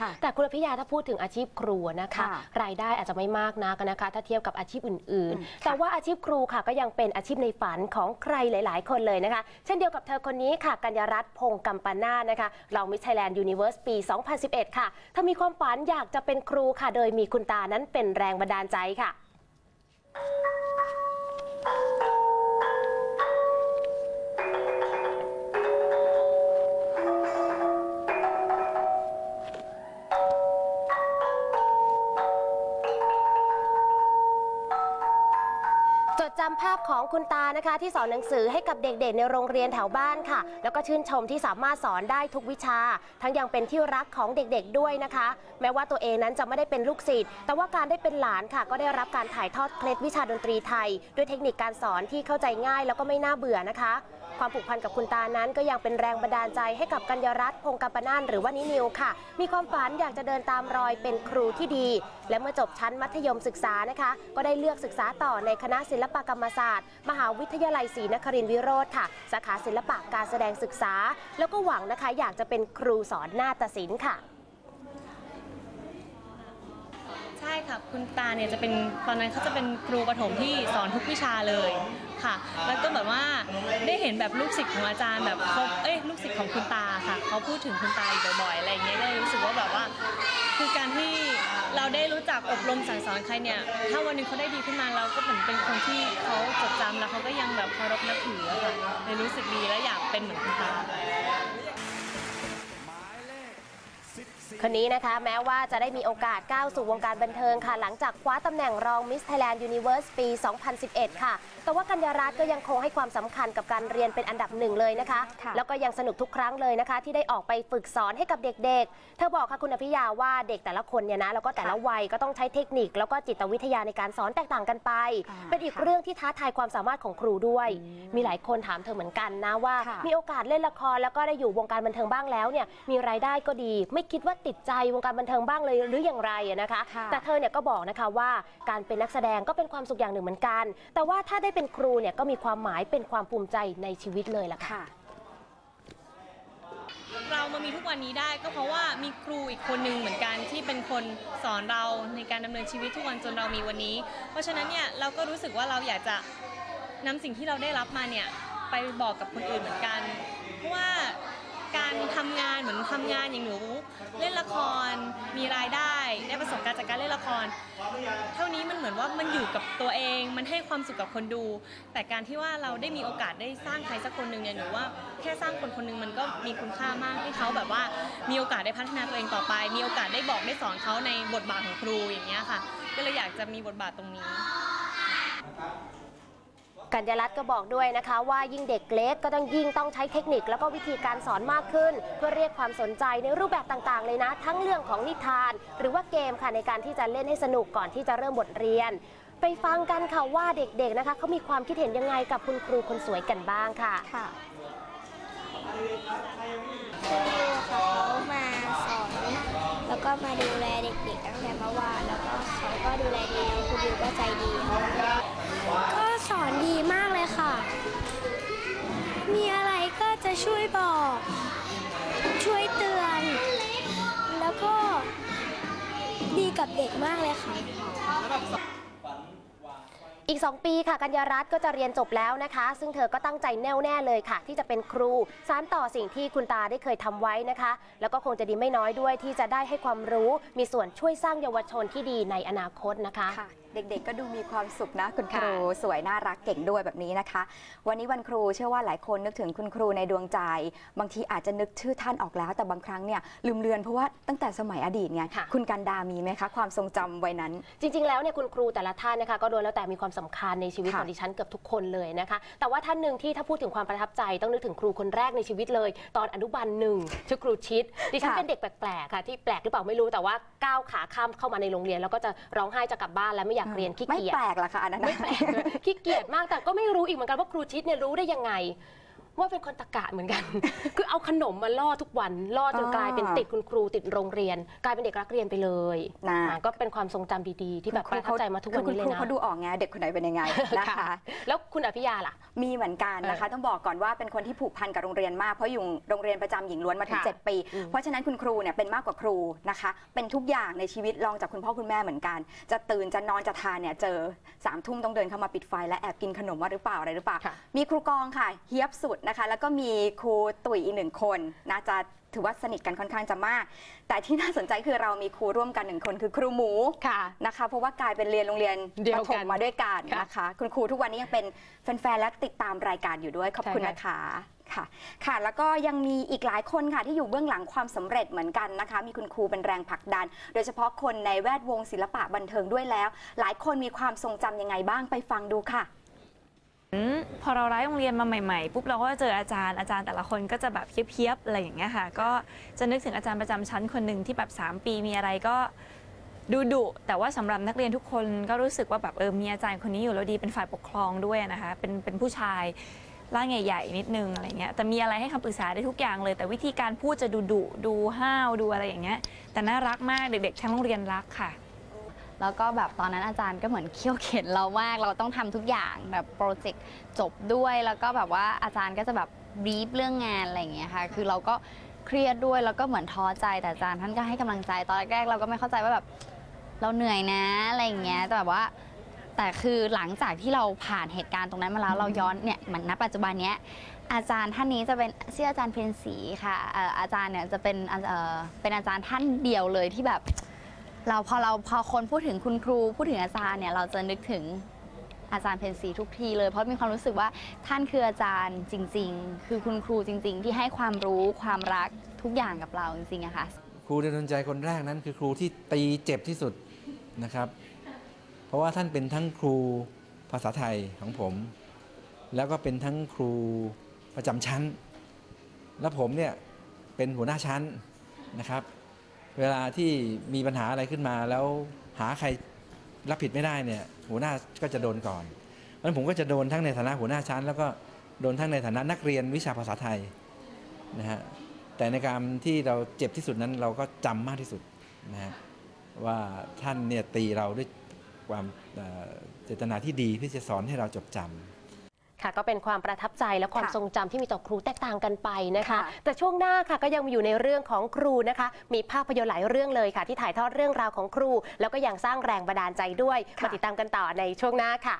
ค่ะแต่คุณอภิยาถ้าพูดถึงอาชีพครูนะคะค่ะรายได้อาจจะไม่มากนักนะคะ ถ้าเทียบกับอาชีพอื่นอืมๆแต่ว่าอาชีพครูค่ะก็ยังเป็นอาชีพในฝันของใครหลาย ๆ คนเลยนะคะ เช่นเดียวกับเธอคนนี้ค่ะ กัญญารัตน์พงศ์กัมปนาทนะคะเรามิ s ไทยแลนด์ยูนิเว r ร์สปี 2011 ค่ะเธอมีความฝันอยากจะเป็นครูค่ะ โดยมีคุณตานั้นเป็นแรงบันดาลใจค่ะ ภาพของคุณตานะคะ ที่สอนหนังสือให้กับเด็กๆ ในโรงเรียนแถวบ้านค่ะ แล้วก็ชื่นชมที่สามารถสอนได้ทุกวิชา ทั้งยังเป็นที่รักของเด็กๆด้วยนะคะ แม้ว่าตัวเองนั้นจะไม่ได้เป็นลูกศิษย์แต่ว่าการได้เป็นหลานค่ะ ก็ได้รับการถ่ายทอดเคล็ดวิชาดนตรีไทย ด้วยเทคนิคการสอนที่เข้าใจง่าย แล้วก็ไม่น่าเบื่อนะคะ ความผูกพันกับคุณตานั้นก็ยังเป็นแรงบันดาลใจให้กับกัญญรัตน์พงศ์กัปนานหรือว่านินิวค่ะ มีความฝันอยากจะเดินตามรอยเป็นครูที่ดี และเมื่อจบชั้นมัธยมศึกษานะคะ ก็ได้เลือกศึกษาต่อในคณะศิลปกรรมศาสตร์ มหาวิทยาลัยศรีนครินทรวิโรธค่ะ สาขาศิลปะการแสดงศึกษา แล้วก็หวังนะคะอยากจะเป็นครูสอนนาฏศิลป์ค่ะ ใช่ ค่ะคุณตาเนี่ยจะเป็นตอนนั้นเขาจะเป็นครูประถมที่สอนทุกวิชาเลยค่ะ แล้วก็แบบว่าได้เห็นแบบลูกศิษย์ของอาจารย์แบบเขาเอ้ยลูกศิษย์ของคุณตาค่ะเขาพูดถึงคุณตาอยู่บ่อยๆอะไรอย่างเงี้ยก็เลยรู้สึกว่าแบบว่า คือการที่เราได้รู้จักอบรมสั่งสอนใครเนี่ยถ้าวันหนึงเขาได้ดีขึ้นมาเราก็เหมือนเป็นคนที่เขาจดจำแล้วเขาก็ยังแบบเคารพนับถืออะค่ะเลยรู้สึกดีและอยากเป็นเหมือนคุณตา คนนี้นะคะแม้ว่าจะได้มีโอกาสก้าวสู่วงการบันเทิงค่ะ หลังจากคว้าตำแหน่งรองมิสไทยแลนด์ยูนิเว r ร์สปี 2011 ค่ะ แต่ว่ากัญญารัตน์ก็ยังคงให้ความสำคัญกับการเรียนเป็นอันดับหนึ่งเลยนะคะค่ะแล้วก็ยังสนุกทุกครั้งเลยนะคะ ที่ได้ออกไปฝึกสอนให้กับเด็กๆ เธอบอกค่ะคุณอภิยาว่าเด็กแต่ละคนเนี่ยนะแล้วก็แต่ละวัยก็ต้องใช้เทคนิค แล้วก็จิตวิทยาในการสอนแตกต่างกันไปอ่าเป็นอีกเรื่องที่ท้าทายความสามารถของครูด้วย มีหลายคนถามเธอเหมือนกันนะว่าค่ะมีโอกาสเล่นละครแล้วก็ได้อยู่วงการบันเทิงบ้างแล้วเนี่ยมีรายได้ก็ดี ไม่คิดว่าติดใจวงการบันเทิงบ้างเลยหรืออย่างไรอะนะคะค่ะแต่เธอเนี่ยก็บอกนะคะว่าการเป็นนักแสดงก็เป็นความสุขอย่างหนึ่งเหมือนกัน แต่ว่าถ้าได้เป็นครูเนี่ยก็มีความหมายเป็นความภูมิใจในชีวิตเลยล่ะค่ะค่ะ เรามามีทุกวันนี้ได้ก็เพราะว่ามีครูอีกคนหนึ่งเหมือนกันที่เป็นคนสอนเราในการดำเนินชีวิตทุกวันจนเรามีวันนี้ เพราะฉะนั้นเนี่ยเราก็รู้สึกว่าเราอยากจะนำสิ่งที่เราได้รับมาเนี่ยไปบอกกับคนอื่นเหมือนกัน เพราะว่า การทำงานเหมือนทำงานอย่างหนู เล่นละครมีรายได้ได้ประสบการณ์จากการเล่นละคร เท่านี้มันเหมือนว่ามันอยู่กับตัวเองมันให้ความสุขกับคนดู แต่การที่ว่าเราได้มีโอกาสได้สร้างใครสักคนหนึ่งเนี่ยหนูว่าแค่สร้างคนคนหนึ่งมันก็มีคุณค่ามากที่เขาแบบว่ามีโอกาสได้พัฒนาตัวเองต่อไป มีโอกาสได้บอกได้สอนเขาในบทบาทของครูอย่างเงี้ยค่ะ ก็เลยอยากจะมีบทบาทตรงนี้ กัญญารัตน์ก็บอกด้วยนะคะ ว่ายิ่งเด็กเล็กก็ต้องยิ่งต้องใช้เทคนิค แล้วก็วิธีการสอนมากขึ้น เพื่อเรียกความสนใจในรูปแบบต่างๆ เลยนะ ทั้งเรื่องของนิทาน หรือว่าเกมค่ะในการที่จะเล่นให้สนุกก่อนที่จะเริ่มบทเรียน ไปฟังกันค่ะว่าเด็กๆนะคะเขามีความคิดเห็นยังไงกับคุณครูคนสวยกันบ้างค่ะค่ะครูเขามาสอนแล้วก็มาดูแลเด็กๆตั้งแต่เมื่อวานแล้วก็เขาก็ดูแลดีน้องครูบิวก็ใจดีค่ะก็ส อนดีมากเลยค่ะ มีอะไรก็จะช่วยบอก ช่วยเตือน แล้วก็ดีกับเด็กมากเลยค่ะ อีก 2 ปีค่ะ กัญญารัตน์ก็จะเรียนจบแล้วนะคะ ซึ่งเธอก็ตั้งใจแน่วแน่เลยค่ะ ที่จะเป็นครูสานต่อสิ่งที่คุณตาได้เคยทำไว้นะคะ แล้วก็คงจะดีไม่น้อยด้วยที่จะได้ให้ความรู้มีส่วนช่วยสร้างเยาวชนที่ดีในอนาคตนะคะ ค่ะเด็ก ๆ ก็ดูมีความสุขนะ คุณคค่ะรูสวยน่ารักเก่งด้วยแบบนี้นะคะ วันนี้วันครูเชื่อว่าหลายคนนึกถึงคุณครูในดวงใจ บางทีอาจจะนึกชื่อท่านออกแล้ว แต่บางครั้งเนี่ยลืมเลือนเพราะว่าตั้งแต่สมัยอดีตไงค่ะคุณกันดามีไหมคะความทรงจำวัยนั้น จริง ๆ แล้วเนี่ยคุณครูแต่ละท่านนะคะก็โดนแล้วแต่มีความสำคัญในชีวิตค่ะของดิฉันเกือบทุกคนเลยนะคะแต่ว่าท่านหนึ่งที่ถ้าพูดถึงความประทับใจต้องนึกถึงครูคนแรกในชีวิตเลย ตอนอนุบาลหนึ่งชื่อครูชิดดิฉันค่ะเป็นเด็กแปลกๆค่ะที่แปลกหรือเปล่าไม่รู้แต่ว่าก้าวขาข้ามเข้ามาในโรงเรียนแล้วก็จะร้องไห้จะกลับบ้านแล้วไม่อยากเรียนขี้ไม่เกียจแปลกหรอกค่ะอันนั้นไม่แปลกเลยขี้เกียจมากแต่ก็ไม่รู้อีกเหมือนกันว่าครูชิดเนี่ยรู้ได้ยังไง ว่าเป็นคนตะกะเหมือนกัน คือเอาขนมมาล่อทุกวันล่อจนอ่ากลายเป็นติดคุณครูติดโรงเรียน กลายเป็นเด็กรักเรียนไปเลยนะอ่าก็เป็นความทรงจำดีๆ ที่แบบประทับใจมาทุกวันคือนี้คุณเลยครูนะเขาดูออกไงเด็กคนไหนเป็นยังไงนะคะค่ะแล้วคุณอภิยาล่ะ มีเหมือนกันนะคะ ต้องบอกก่อนว่าเป็นคนที่ผูกพันกับโรงเรียนมากเพราะอยู่โรงเรียนประจำหญิงล้วนมาถึงค่ะ7ปีอืมเพราะฉะนั้นคุณครูเนี่ยเป็นมากกว่าครูนะคะ เป็นทุกอย่างในชีวิตลองจากคุณพ่อคุณแม่เหมือนกัน จะตื่นจะนอนจะทานเนี่ยเจอสามทุ่มต้องเดินเข้ามาปิดไฟและแอบกินขนมว่าหรือเปล่าอะไรหรือเปล่าค่ะมีครูกองค่ะเฮียบสุดนะคะ แล้วก็มีครูตุ๋ยอีกหนึ่งคนนะจะถือว่าสนิทกันค่อนข้างจะมาก แต่ที่น่าสนใจคือเรามีครูร่วมกันหนึ่งคนคือครูหมูค่ะนะคะ เพราะว่ากลายเป็นเรียนโรงเรียนเดียวประถกัมนมาด้วยกันค่ะนะคะ คุณครูทุกวันนี้ยังเป็นแฟนๆและติดตามรายการอยู่ด้วยขอบคุณใช่นะคะค่ะ ค่ะ แล้วก็ยังมีอีกหลายคนค่ะที่อยู่เบื้องหลังความสำเร็จเหมือนกันนะคะ มีคุณครูเป็นแรงผลักดัน โดยเฉพาะคนในแวดวงศิลปะบันเทิงด้วยแล้ว หลายคนมีความทรงจำยังไงบ้างไปฟังดูค่ะอืม พอเราย้ายโรงเรียนมาใหม่ๆปุ๊บเราก็เจออาจารย์อาจารย์แต่ละคนก็จะแบบเพียบๆอะไรอย่างเงี้ยค่ะ ก็จะนึกถึงอาจารย์ประจำชั้นคนหนึ่งที่แบบ 3 ปีมีอะไรก็ดูดุแต่ว่าสำหรับนักเรียนทุกคนก็รู้สึกว่าแบบเออมีอาจารย์คนนี้อยู่แล้วดีเป็นฝ่ายปกครองด้วยนะคะเป็นเป็นผู้ชายร่างใหญ่ๆนิดนึงอะไรเงี้ยแต่มีอะไรให้คำปรึกษาได้ทุกอย่างเลย แต่วิธีการพูดจะดูดุดูห้าวดูอะไรอย่างเงี้ยแต่น่ารักมากเด็กๆทั้งโรงเรียนรักค่ะ แล้วก็แบบตอนนั้นอาจารย์ก็เหมือนเคี่ยวเข็นเรามาก เราต้องทำทุกอย่างแบบโปรเจกต์จบด้วย แล้วก็แบบว่าอาจารย์ก็จะแบบบีบเรื่องงานอะไรอย่างเงี้ยค่ะ คือเราก็เครียดด้วยแล้วก็เหมือนท้อใจแต่อาจารย์ท่านก็ให้กำลังใจตอนแรกๆเราก็ไม่เข้าใจว่าแบบเราเหนื่อยนะอะไรอย่างเงี้ยแต่แบบว่าแต่คือหลังจากที่เราผ่านเหตุการณ์ตรงนั้นมาแล้วเราย้อนเนี่ยเหมือนณปัจจุบันเนี้ยอาจารย์ท่านนี้จะเป็นชื่ออาจารย์เพนสีค่ะอาจารย์เนี่ยจะเป็นเป็นอาจารย์ท่านเดียวเลยที่แบบ เราพอเราพอคนพูดถึงคุณครู พูดถึงอาจารย์เนี่ยเราจะนึกถึงอาจารย์เพนสีทุกทีเลยเพราะมีความรู้สึกว่าท่านคืออาจารย์จริง ๆ คือคุณครูจริง ๆ ที่ให้ความรู้ความรักทุกอย่างกับเราจริงๆอะค่ะ ครูในดนใจคนแรกนั้นคือครูที่ตีเจ็บที่สุดนะครับ เพราะว่าท่านเป็นทั้งครูภาษาไทยของผม แล้วก็เป็นทั้งครูประจำชั้น และผมเนี่ยเป็นหัวหน้าชั้นนะครับ เวลาที่มีปัญหาอะไรขึ้นมา แล้วหาใครรับผิดไม่ได้เนี่ย หัวหน้าก็จะโดนก่อนเพราะฉะนั้นผมก็จะโดนทั้งในฐานะหัวหน้าชั้น แล้วก็โดนทั้งในฐานะนักเรียนวิชาภาษาไทยนะฮะแต่ในการที่เราเจ็บที่สุดนั้นเราก็จำมากที่สุดนะฮะว่าท่านเนี่ยตีเราด้วยความเจตนาที่ดีที่จะสอนให้เราจดจำ ค่ะก็เป็นความประทับใจและความค่ะทรงจำที่มีต่อครูแตกต่างกันไปนะคะ ค่ะ แต่ช่วงหน้าค่ะก็ยังอยู่ในเรื่องของครูนะคะ มีภาพยนตร์หลายเรื่องเลยค่ะ ที่ถ่ายทอดเรื่องราวของครู แล้วก็ยังสร้างแรงบันดาลใจด้วยมาติดตามกันต่อในช่วงหน้าค่ะ